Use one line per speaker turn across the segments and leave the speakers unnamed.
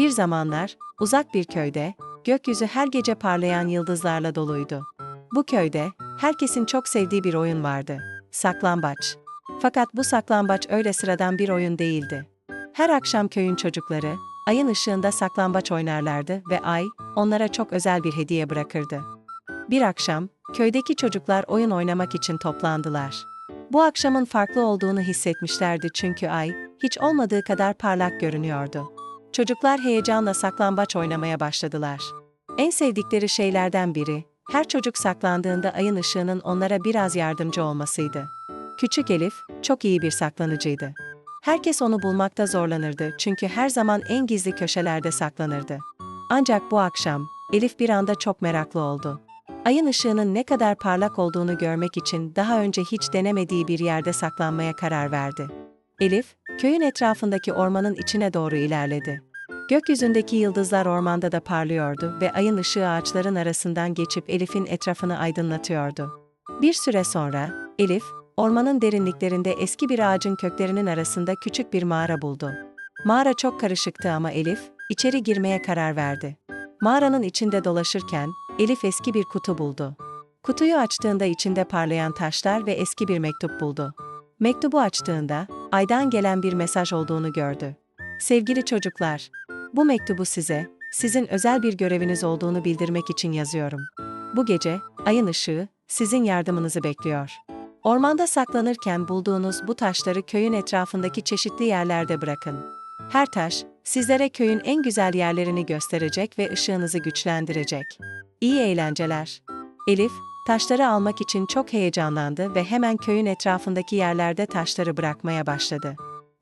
Bir zamanlar, uzak bir köyde, gökyüzü her gece parlayan yıldızlarla doluydu. Bu köyde, herkesin çok sevdiği bir oyun vardı. Saklambaç. Fakat bu saklambaç öyle sıradan bir oyun değildi. Her akşam köyün çocukları, ayın ışığında saklambaç oynarlardı ve ay, onlara çok özel bir hediye bırakırdı. Bir akşam, köydeki çocuklar oyun oynamak için toplandılar. Bu akşamın farklı olduğunu hissetmişlerdi çünkü ay, hiç olmadığı kadar parlak görünüyordu. Çocuklar heyecanla saklambaç oynamaya başladılar. En sevdikleri şeylerden biri, her çocuk saklandığında ayın ışığının onlara biraz yardımcı olmasıydı. Küçük Elif, çok iyi bir saklanıcıydı. Herkes onu bulmakta zorlanırdı çünkü her zaman en gizli köşelerde saklanırdı. Ancak bu akşam, Elif bir anda çok meraklı oldu. Ayın ışığının ne kadar parlak olduğunu görmek için daha önce hiç denemediği bir yerde saklanmaya karar verdi. Elif, köyün etrafındaki ormanın içine doğru ilerledi. Gökyüzündeki yıldızlar ormanda da parlıyordu ve ayın ışığı ağaçların arasından geçip Elif'in etrafını aydınlatıyordu. Bir süre sonra, Elif, ormanın derinliklerinde eski bir ağacın köklerinin arasında küçük bir mağara buldu. Mağara çok karışıktı ama Elif, içeri girmeye karar verdi. Mağaranın içinde dolaşırken, Elif eski bir kutu buldu. Kutuyu açtığında içinde parlayan taşlar ve eski bir mektup buldu. Mektubu açtığında, aydan gelen bir mesaj olduğunu gördü. Sevgili çocuklar, bu mektubu size, sizin özel bir göreviniz olduğunu bildirmek için yazıyorum. Bu gece, ayın ışığı, sizin yardımınızı bekliyor. Ormanda saklanırken bulduğunuz bu taşları köyün etrafındaki çeşitli yerlerde bırakın. Her taş, sizlere köyün en güzel yerlerini gösterecek ve ışığınızı güçlendirecek. İyi eğlenceler. Elif, taşları almak için çok heyecanlandı ve hemen köyün etrafındaki yerlerde taşları bırakmaya başladı.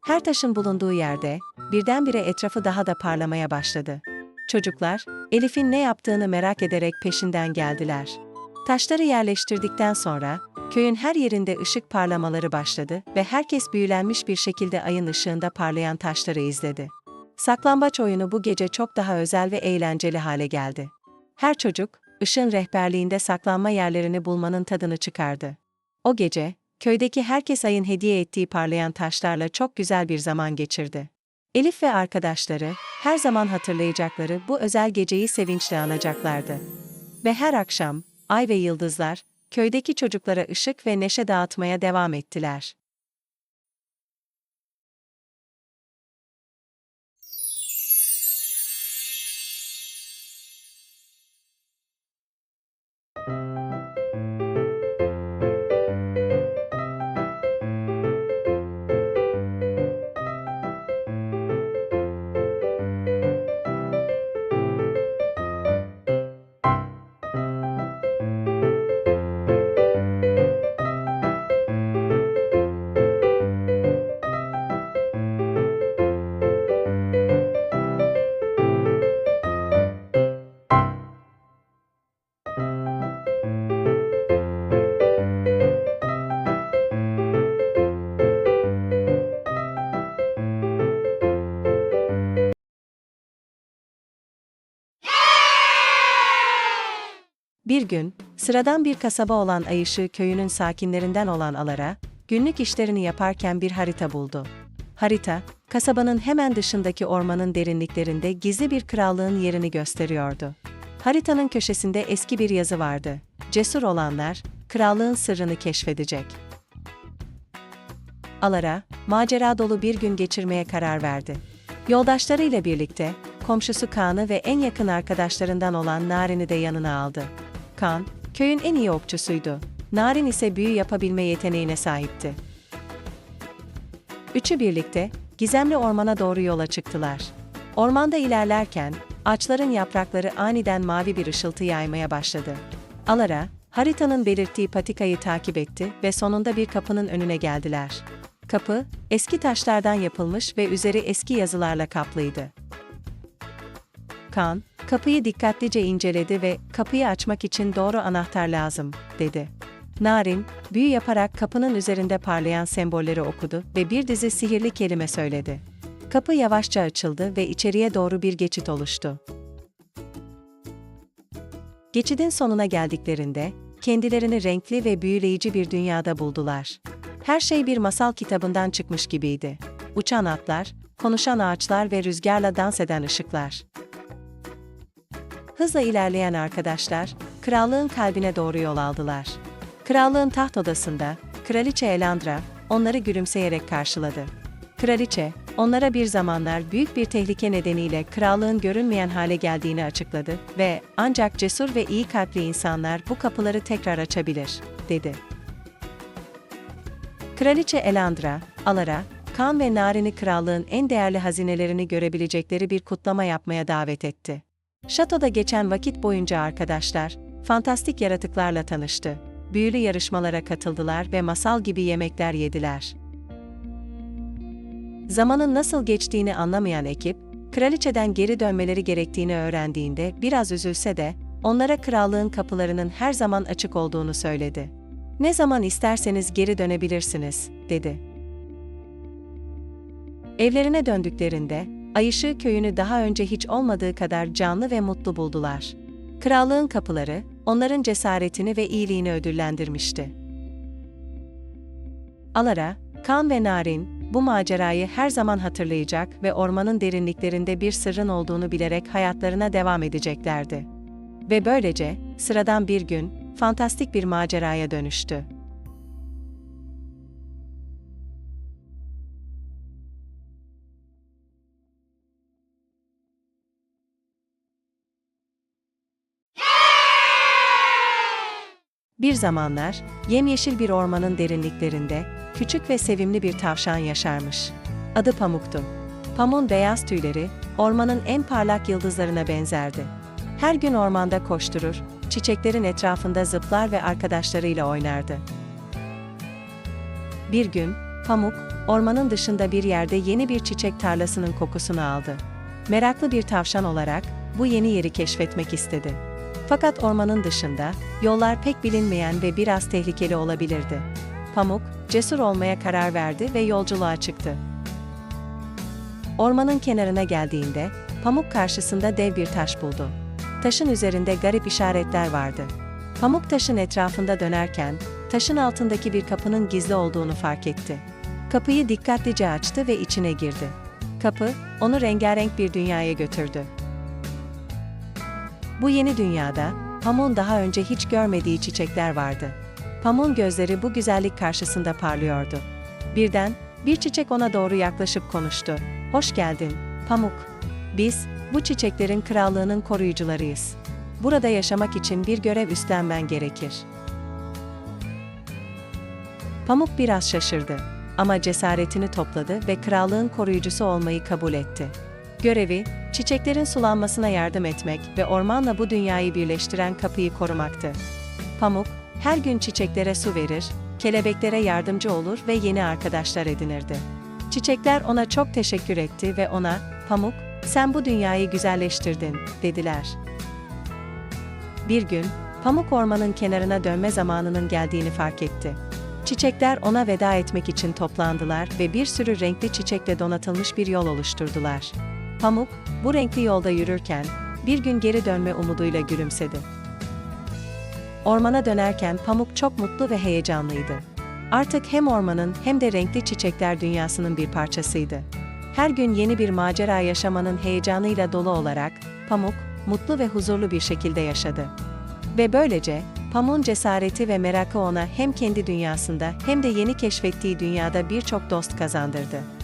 Her taşın bulunduğu yerde, birdenbire etrafı daha da parlamaya başladı. Çocuklar, Elif'in ne yaptığını merak ederek peşinden geldiler. Taşları yerleştirdikten sonra, köyün her yerinde ışık parlamaları başladı ve herkes büyülenmiş bir şekilde ayın ışığında parlayan taşları izledi. Saklambaç oyunu bu gece çok daha özel ve eğlenceli hale geldi. Her çocuk, ışın rehberliğinde saklanma yerlerini bulmanın tadını çıkardı. O gece, köydeki herkes ayın hediye ettiği parlayan taşlarla çok güzel bir zaman geçirdi. Elif ve arkadaşları, her zaman hatırlayacakları bu özel geceyi sevinçle anacaklardı. Ve her akşam, ay ve yıldızlar, köydeki çocuklara ışık ve neşe dağıtmaya devam ettiler. Bir gün, sıradan bir kasaba olan Ayışı köyünün sakinlerinden olan Alara, günlük işlerini yaparken bir harita buldu. Harita, kasabanın hemen dışındaki ormanın derinliklerinde gizli bir krallığın yerini gösteriyordu. Haritanın köşesinde eski bir yazı vardı. Cesur olanlar, krallığın sırrını keşfedecek. Alara, macera dolu bir gün geçirmeye karar verdi. Yoldaşlarıyla birlikte, komşusu Kaan'ı ve en yakın arkadaşlarından olan Narin'i de yanına aldı. Kaan, köyün en iyi okçusuydu. Narin ise büyü yapabilme yeteneğine sahipti. Üçü birlikte, gizemli ormana doğru yola çıktılar. Ormanda ilerlerken, ağaçların yaprakları aniden mavi bir ışıltı yaymaya başladı. Alara, haritanın belirttiği patikayı takip etti ve sonunda bir kapının önüne geldiler. Kapı, eski taşlardan yapılmış ve üzeri eski yazılarla kaplıydı. Kaan, kapıyı dikkatlice inceledi ve kapıyı açmak için doğru anahtar lazım, dedi. Narin, büyü yaparak kapının üzerinde parlayan sembolleri okudu ve bir dizi sihirli kelime söyledi. Kapı yavaşça açıldı ve içeriye doğru bir geçit oluştu. Geçidin sonuna geldiklerinde, kendilerini renkli ve büyüleyici bir dünyada buldular. Her şey bir masal kitabından çıkmış gibiydi. Uçan atlar, konuşan ağaçlar ve rüzgarla dans eden ışıklar. Hızla ilerleyen arkadaşlar, krallığın kalbine doğru yol aldılar. Krallığın taht odasında, Kraliçe Elandra, onları gülümseyerek karşıladı. Kraliçe, onlara bir zamanlar büyük bir tehlike nedeniyle krallığın görünmeyen hale geldiğini açıkladı ve ancak cesur ve iyi kalpli insanlar bu kapıları tekrar açabilir, dedi. Kraliçe Elandra, Alara, kan ve Narin'i krallığın en değerli hazinelerini görebilecekleri bir kutlama yapmaya davet etti. Şatoda geçen vakit boyunca arkadaşlar, fantastik yaratıklarla tanıştı. Büyülü yarışmalara katıldılar ve masal gibi yemekler yediler. Zamanın nasıl geçtiğini anlamayan ekip, kraliçeden geri dönmeleri gerektiğini öğrendiğinde biraz üzülse de, onlara krallığın kapılarının her zaman açık olduğunu söyledi. Ne zaman isterseniz geri dönebilirsiniz, dedi. Evlerine döndüklerinde, Ayışığı köyünü daha önce hiç olmadığı kadar canlı ve mutlu buldular. Krallığın kapıları, onların cesaretini ve iyiliğini ödüllendirmişti. Alara, Kan ve Narin, bu macerayı her zaman hatırlayacak ve ormanın derinliklerinde bir sırrın olduğunu bilerek hayatlarına devam edeceklerdi. Ve böylece, sıradan bir gün, fantastik bir maceraya dönüştü. Bir zamanlar, yemyeşil bir ormanın derinliklerinde, küçük ve sevimli bir tavşan yaşarmış. Adı Pamuk'tu. Pamuk'un beyaz tüyleri, ormanın en parlak yıldızlarına benzerdi. Her gün ormanda koşturur, çiçeklerin etrafında zıplar ve arkadaşlarıyla oynardı. Bir gün, Pamuk, ormanın dışında bir yerde yeni bir çiçek tarlasının kokusunu aldı. Meraklı bir tavşan olarak, bu yeni yeri keşfetmek istedi. Fakat ormanın dışında, yollar pek bilinmeyen ve biraz tehlikeli olabilirdi. Pamuk, cesur olmaya karar verdi ve yolculuğa çıktı. Ormanın kenarına geldiğinde, Pamuk karşısında dev bir taş buldu. Taşın üzerinde garip işaretler vardı. Pamuk taşın etrafında dönerken, taşın altındaki bir kapının gizli olduğunu fark etti. Kapıyı dikkatlice açtı ve içine girdi. Kapı, onu rengarenk bir dünyaya götürdü. Bu yeni dünyada, Pamuk'un daha önce hiç görmediği çiçekler vardı. Pamuk'un gözleri bu güzellik karşısında parlıyordu. Birden, bir çiçek ona doğru yaklaşıp konuştu. Hoş geldin, Pamuk. Biz, bu çiçeklerin krallığının koruyucularıyız. Burada yaşamak için bir görev üstlenmen gerekir. Pamuk biraz şaşırdı ama cesaretini topladı ve krallığın koruyucusu olmayı kabul etti. Görevi, çiçeklerin sulanmasına yardım etmek ve ormanla bu dünyayı birleştiren kapıyı korumaktı. Pamuk, her gün çiçeklere su verir, kelebeklere yardımcı olur ve yeni arkadaşlar edinirdi. Çiçekler ona çok teşekkür etti ve ona, Pamuk, sen bu dünyayı güzelleştirdin, dediler. Bir gün, Pamuk ormanın kenarına dönme zamanının geldiğini fark etti. Çiçekler ona veda etmek için toplandılar ve bir sürü renkli çiçekle donatılmış bir yol oluşturdular. Pamuk, bu renkli yolda yürürken, bir gün geri dönme umuduyla gülümsedi. Ormana dönerken Pamuk çok mutlu ve heyecanlıydı. Artık hem ormanın hem de renkli çiçekler dünyasının bir parçasıydı. Her gün yeni bir macera yaşamanın heyecanıyla dolu olarak, Pamuk, mutlu ve huzurlu bir şekilde yaşadı. Ve böylece, Pamuk'un cesareti ve merakı ona hem kendi dünyasında hem de yeni keşfettiği dünyada birçok dost kazandırdı.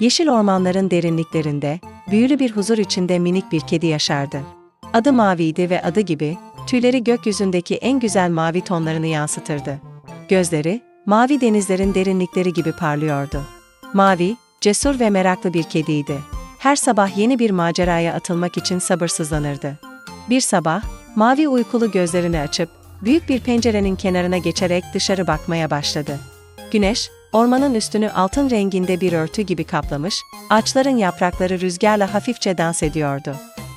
Yeşil ormanların derinliklerinde, büyülü bir huzur içinde minik bir kedi yaşardı. Adı maviydi ve adı gibi, tüyleri gökyüzündeki en güzel mavi tonlarını yansıtırdı. Gözleri, mavi denizlerin derinlikleri gibi parlıyordu. Mavi, cesur ve meraklı bir kediydi. Her sabah yeni bir maceraya atılmak için sabırsızlanırdı. Bir sabah, mavi uykulu gözlerini açıp, büyük bir pencerenin kenarına geçerek dışarı bakmaya başladı. Güneş, ormanın üstünü altın renginde bir örtü gibi kaplamış, ağaçların yaprakları rüzgarla hafifçe dans ediyordu.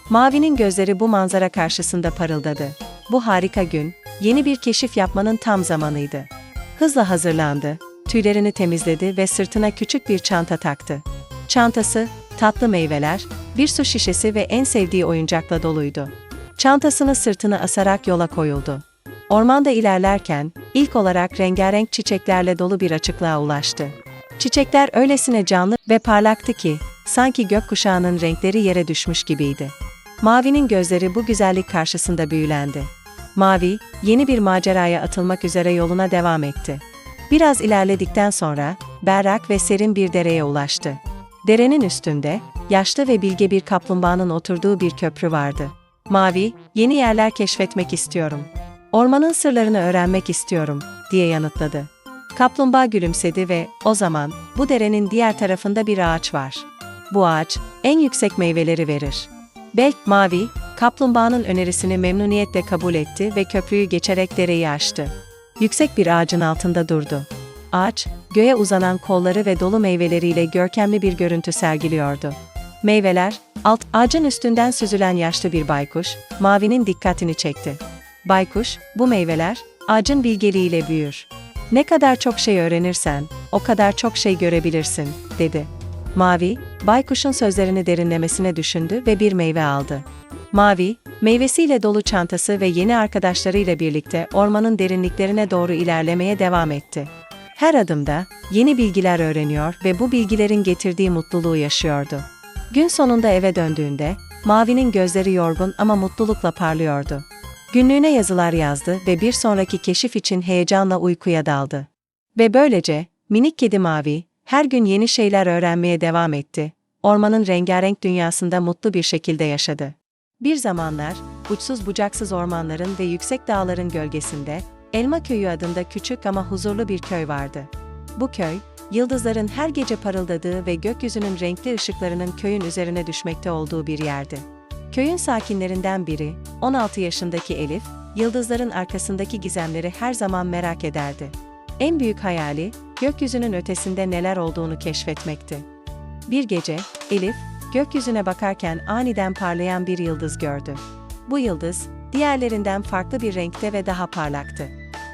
Mavinin gözleri bu manzara karşısında parıldadı. Bu harika gün, yeni bir keşif yapmanın tam zamanıydı. Hızla hazırlandı, tüylerini temizledi ve sırtına küçük bir çanta taktı. Çantası, tatlı meyveler, bir su şişesi ve en sevdiği oyuncakla doluydu. Çantasını sırtına asarak yola koyuldu. Ormanda ilerlerken, ilk olarak rengarenk çiçeklerle dolu bir açıklığa ulaştı. Çiçekler öylesine canlı ve parlaktı ki, sanki gökkuşağının renkleri yere düşmüş gibiydi. Mavi'nin gözleri bu güzellik karşısında büyülendi. Mavi, yeni bir maceraya atılmak üzere yoluna devam etti. Biraz ilerledikten sonra, berrak ve serin bir dereye ulaştı. Derenin üstünde, yaşlı ve bilge bir kaplumbağanın oturduğu bir köprü vardı. Mavi, yeni yerler keşfetmek istiyorum. Ormanın sırlarını öğrenmek istiyorum, diye yanıtladı. Kaplumbağa gülümsedi ve, o zaman, bu derenin diğer tarafında bir ağaç var. Bu ağaç, en yüksek meyveleri verir. Belk Mavi, kaplumbağanın önerisini memnuniyetle kabul etti ve köprüyü geçerek dereyi aştı. Yüksek bir ağacın altında durdu. Ağaç, göğe uzanan kolları ve dolu meyveleriyle görkemli bir görüntü sergiliyordu. Meyveler, alt ağacın üstünden süzülen yaşlı bir baykuş, Mavi'nin dikkatini çekti. Baykuş, bu meyveler, ağacın bilgeliğiyle büyür. Ne kadar çok şey öğrenirsen, o kadar çok şey görebilirsin, dedi. Mavi, baykuşun sözlerini derinlemesine düşündü ve bir meyve aldı. Mavi, meyvesiyle dolu çantası ve yeni arkadaşlarıyla birlikte ormanın derinliklerine doğru ilerlemeye devam etti. Her adımda yeni bilgiler öğreniyor ve bu bilgilerin getirdiği mutluluğu yaşıyordu. Gün sonunda eve döndüğünde, Mavi'nin gözleri yorgun ama mutlulukla parlıyordu. Günlüğüne yazılar yazdı ve bir sonraki keşif için heyecanla uykuya daldı. Ve böylece, minik kedi Mavi, her gün yeni şeyler öğrenmeye devam etti. Ormanın rengarenk dünyasında mutlu bir şekilde yaşadı. Bir zamanlar, uçsuz bucaksız ormanların ve yüksek dağların gölgesinde, Elma Köyü adında küçük ama huzurlu bir köy vardı. Bu köy, yıldızların her gece parıldadığı ve gökyüzünün renkli ışıklarının köyün üzerine düşmekte olduğu bir yerdi. Köyün sakinlerinden biri, 16 yaşındaki Elif, yıldızların arkasındaki gizemleri her zaman merak ederdi. En büyük hayali, gökyüzünün ötesinde neler olduğunu keşfetmekti. Bir gece, Elif, gökyüzüne bakarken aniden parlayan bir yıldız gördü. Bu yıldız, diğerlerinden farklı bir renkte ve daha parlaktı.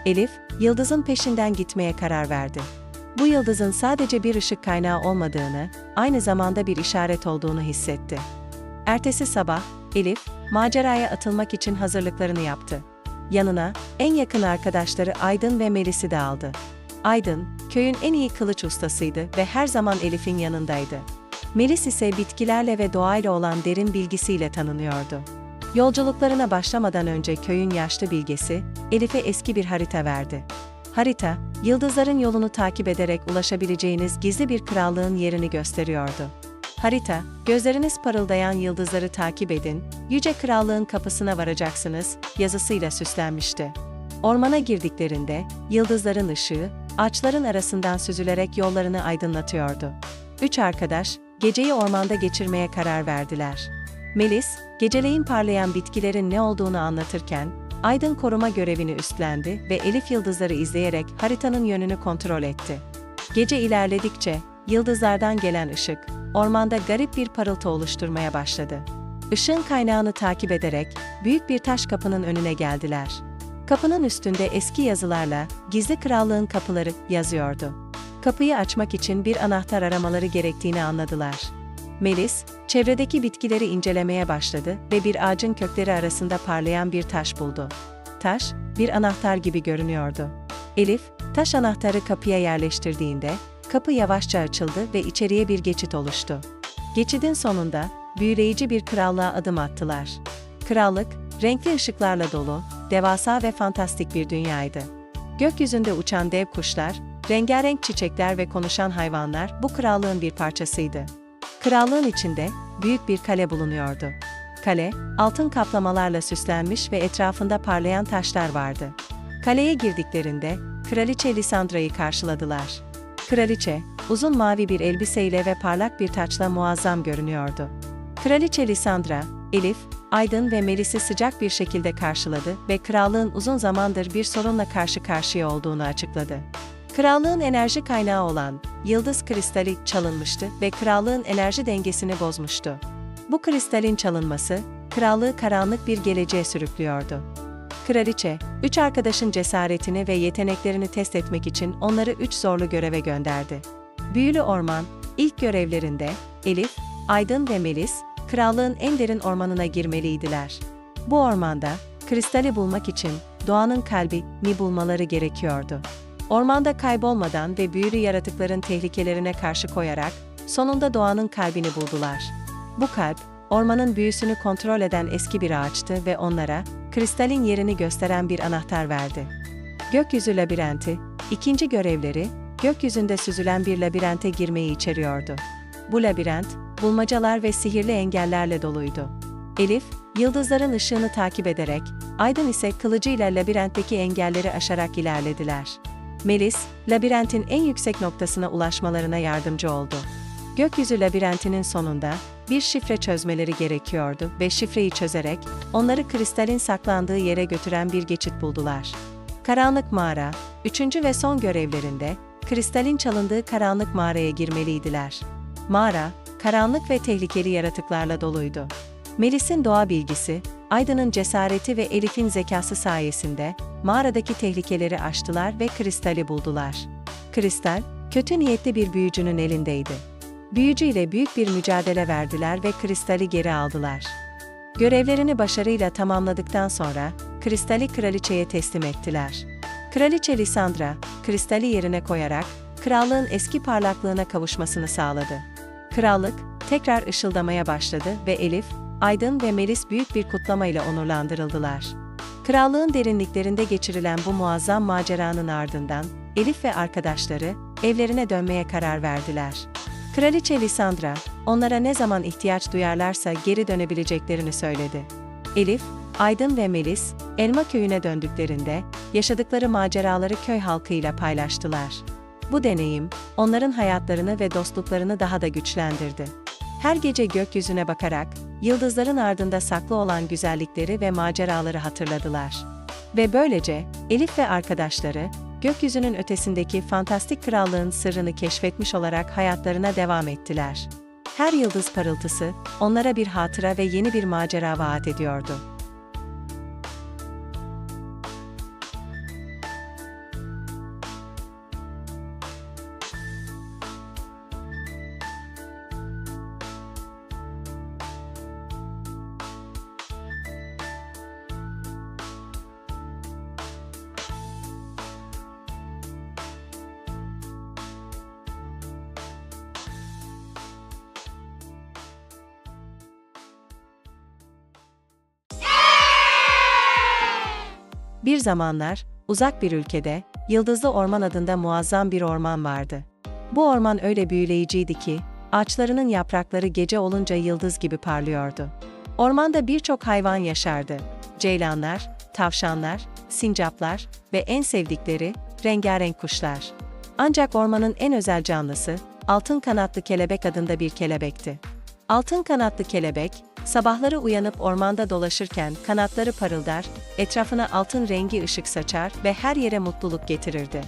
Elif, yıldızın peşinden gitmeye karar verdi. Bu yıldızın sadece bir ışık kaynağı olmadığını, aynı zamanda bir işaret olduğunu hissetti. Ertesi sabah, Elif, maceraya atılmak için hazırlıklarını yaptı. Yanına, en yakın arkadaşları Aydın ve Melis'i de aldı. Aydın, köyün en iyi kılıç ustasıydı ve her zaman Elif'in yanındaydı. Melis ise bitkilerle ve doğayla olan derin bilgisiyle tanınıyordu. Yolculuklarına başlamadan önce köyün yaşlı bilgesi, Elif'e eski bir harita verdi. Harita, yıldızların yolunu takip ederek ulaşabileceğiniz gizli bir krallığın yerini gösteriyordu. Harita, gözleriniz parıldayan yıldızları takip edin, yüce krallığın kapısına varacaksınız, yazısıyla süslenmişti. Ormana girdiklerinde, yıldızların ışığı, ağaçların arasından süzülerek yollarını aydınlatıyordu. Üç arkadaş, geceyi ormanda geçirmeye karar verdiler. Melis, geceleyin parlayan bitkilerin ne olduğunu anlatırken, Aydın koruma görevini üstlendi ve Elif yıldızları izleyerek haritanın yönünü kontrol etti. Gece ilerledikçe, yıldızlardan gelen ışık, ormanda garip bir parıltı oluşturmaya başladı. Işığın kaynağını takip ederek, büyük bir taş kapının önüne geldiler. Kapının üstünde eski yazılarla, gizli krallığın kapıları yazıyordu. Kapıyı açmak için bir anahtar aramaları gerektiğini anladılar. Melis, çevredeki bitkileri incelemeye başladı ve bir ağacın kökleri arasında parlayan bir taş buldu. Taş, bir anahtar gibi görünüyordu. Elif, taş anahtarı kapıya yerleştirdiğinde, kapı yavaşça açıldı ve içeriye bir geçit oluştu. Geçidin sonunda, büyüleyici bir krallığa adım attılar. Krallık, renkli ışıklarla dolu, devasa ve fantastik bir dünyaydı. Gökyüzünde uçan dev kuşlar, rengarenk çiçekler ve konuşan hayvanlar bu krallığın bir parçasıydı. Krallığın içinde büyük bir kale bulunuyordu. Kale, altın kaplamalarla süslenmiş ve etrafında parlayan taşlar vardı. Kaleye girdiklerinde, Kraliçe Lisandra'yı karşıladılar. Kraliçe, uzun mavi bir elbiseyle ve parlak bir taçla muazzam görünüyordu. Kraliçe Lisandra, Elif, Aydın ve Melis'i sıcak bir şekilde karşıladı ve krallığın uzun zamandır bir sorunla karşı karşıya olduğunu açıkladı. Krallığın enerji kaynağı olan yıldız kristali çalınmıştı ve krallığın enerji dengesini bozmuştu. Bu kristalin çalınması, krallığı karanlık bir geleceğe sürüklüyordu. Kraliçe, üç arkadaşın cesaretini ve yeteneklerini test etmek için onları üç zorlu göreve gönderdi. Büyülü Orman, ilk görevlerinde, Elif, Aydın ve Melis, krallığın en derin ormanına girmeliydiler. Bu ormanda, kristali bulmak için doğanın kalbini bulmaları gerekiyordu. Ormanda kaybolmadan ve büyülü yaratıkların tehlikelerine karşı koyarak, sonunda doğanın kalbini buldular. Bu kalp, ormanın büyüsünü kontrol eden eski bir ağaçtı ve onlara, kristalin yerini gösteren bir anahtar verdi. Gökyüzü labirenti, ikinci görevleri, gökyüzünde süzülen bir labirente girmeyi içeriyordu. Bu labirent, bulmacalar ve sihirli engellerle doluydu. Elif, yıldızların ışığını takip ederek, Aydın ise kılıcıyla labirentteki engelleri aşarak ilerlediler. Melis, labirentin en yüksek noktasına ulaşmalarına yardımcı oldu. Gökyüzü labirentinin sonunda bir şifre çözmeleri gerekiyordu ve şifreyi çözerek onları kristalin saklandığı yere götüren bir geçit buldular. Karanlık mağara, üçüncü ve son görevlerinde kristalin çalındığı karanlık mağaraya girmeliydiler. Mağara, karanlık ve tehlikeli yaratıklarla doluydu. Melis'in doğa bilgisi, Aydın'ın cesareti ve Elif'in zekası sayesinde mağaradaki tehlikeleri aştılar ve kristali buldular. Kristal, kötü niyetli bir büyücünün elindeydi. Büyücü ile büyük bir mücadele verdiler ve kristali geri aldılar. Görevlerini başarıyla tamamladıktan sonra kristali kraliçeye teslim ettiler. Kraliçe Lisandra, kristali yerine koyarak krallığın eski parlaklığına kavuşmasını sağladı. Krallık tekrar ışıldamaya başladı ve Elif, Aydın ve Melis büyük bir kutlamayla onurlandırıldılar. Krallığın derinliklerinde geçirilen bu muazzam maceranın ardından Elif ve arkadaşları evlerine dönmeye karar verdiler. Kraliçe Lisandra, onlara ne zaman ihtiyaç duyarlarsa geri dönebileceklerini söyledi. Elif, Aydın ve Melis, Elma köyüne döndüklerinde yaşadıkları maceraları köy halkıyla paylaştılar. Bu deneyim, onların hayatlarını ve dostluklarını daha da güçlendirdi. Her gece gökyüzüne bakarak, yıldızların ardında saklı olan güzellikleri ve maceraları hatırladılar. Ve böylece, Elif ve arkadaşları, gökyüzünün ötesindeki fantastik krallığın sırrını keşfetmiş olarak hayatlarına devam ettiler. Her yıldız parıltısı, onlara bir hatıra ve yeni bir macera vaat ediyordu. Bir zamanlar, uzak bir ülkede, Yıldızlı Orman adında muazzam bir orman vardı. Bu orman öyle büyüleyiciydi ki, ağaçlarının yaprakları gece olunca yıldız gibi parlıyordu. Ormanda birçok hayvan yaşardı. Ceylanlar, tavşanlar, sincaplar ve en sevdikleri, rengarenk kuşlar. Ancak ormanın en özel canlısı, altın kanatlı kelebek adında bir kelebekti. Altın kanatlı kelebek, sabahları uyanıp ormanda dolaşırken kanatları parıldar, etrafına altın rengi ışık saçar ve her yere mutluluk getirirdi.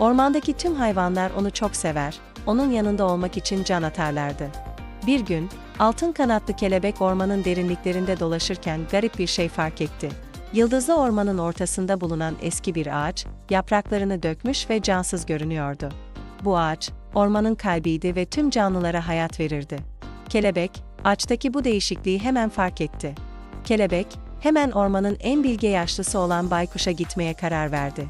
Ormandaki tüm hayvanlar onu çok sever, onun yanında olmak için can atarlardı. Bir gün, altın kanatlı kelebek ormanın derinliklerinde dolaşırken garip bir şey fark etti. Yıldızlı ormanın ortasında bulunan eski bir ağaç, yapraklarını dökmüş ve cansız görünüyordu. Bu ağaç, ormanın kalbiydi ve tüm canlılara hayat verirdi. Kelebek, ağaçtaki bu değişikliği hemen fark etti. Kelebek, hemen ormanın en bilge yaşlısı olan Baykuş'a gitmeye karar verdi.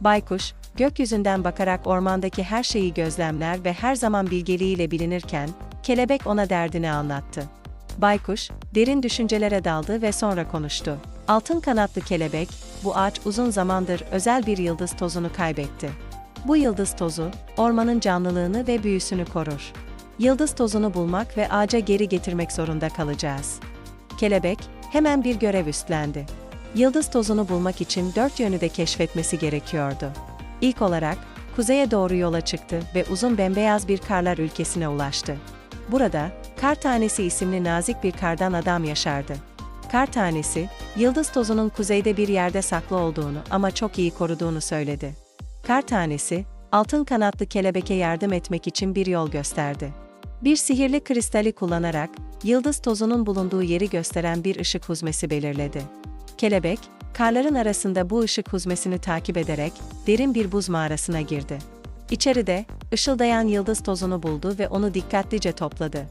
Baykuş, gökyüzünden bakarak ormandaki her şeyi gözlemler ve her zaman bilgeliğiyle bilinirken, kelebek ona derdini anlattı. Baykuş, derin düşüncelere daldı ve sonra konuştu. Altın kanatlı kelebek, bu ağaç uzun zamandır özel bir yıldız tozunu kaybetti. Bu yıldız tozu, ormanın canlılığını ve büyüsünü korur. Yıldız tozunu bulmak ve ağaca geri getirmek zorunda kalacağız. Kelebek, hemen bir görev üstlendi. Yıldız tozunu bulmak için dört yönü de keşfetmesi gerekiyordu. İlk olarak, kuzeye doğru yola çıktı ve uzun bembeyaz bir karlar ülkesine ulaştı. Burada, Kar Tanesi isimli nazik bir kardan adam yaşardı. Kar Tanesi, yıldız tozunun kuzeyde bir yerde saklı olduğunu ama çok iyi koruduğunu söyledi. Kar Tanesi, altın kanatlı kelebeke yardım etmek için bir yol gösterdi. Bir sihirli kristali kullanarak, yıldız tozunun bulunduğu yeri gösteren bir ışık huzmesi belirledi. Kelebek, karların arasında bu ışık huzmesini takip ederek derin bir buz mağarasına girdi. İçeride, ışıldayan yıldız tozunu buldu ve onu dikkatlice topladı.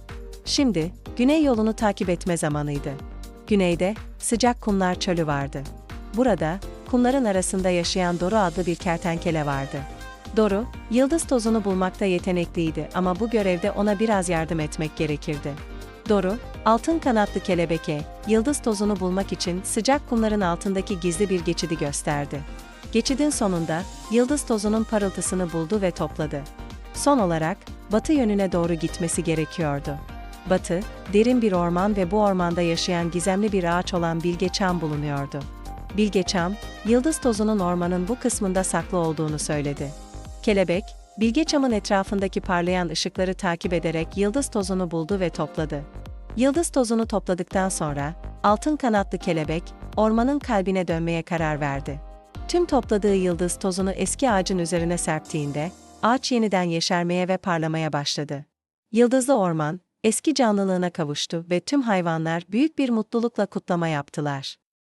Şimdi, güney yolunu takip etme zamanıydı. Güneyde, sıcak kumlar çölü vardı. Burada, kumların arasında yaşayan Doru adlı bir kertenkele vardı. Doru, yıldız tozunu bulmakta yetenekliydi ama bu görevde ona biraz yardım etmek gerekirdi. Doru, altın kanatlı kelebeke, yıldız tozunu bulmak için sıcak kumların altındaki gizli bir geçidi gösterdi. Geçidin sonunda, yıldız tozunun parıltısını buldu ve topladı. Son olarak, batı yönüne doğru gitmesi gerekiyordu. Batı, derin bir orman ve bu ormanda yaşayan gizemli bir ağaç olan bilge çam bulunuyordu. Bilge çam, yıldız tozunun ormanın bu kısmında saklı olduğunu söyledi. Kelebek, bilge çamın etrafındaki parlayan ışıkları takip ederek yıldız tozunu buldu ve topladı. Yıldız tozunu topladıktan sonra, altın kanatlı kelebek, ormanın kalbine dönmeye karar verdi. Tüm topladığı yıldız tozunu eski ağacın üzerine serptiğinde, ağaç yeniden yeşermeye ve parlamaya başladı. Yıldızlı orman, eski canlılığına kavuştu ve tüm hayvanlar büyük bir mutlulukla kutlama yaptılar.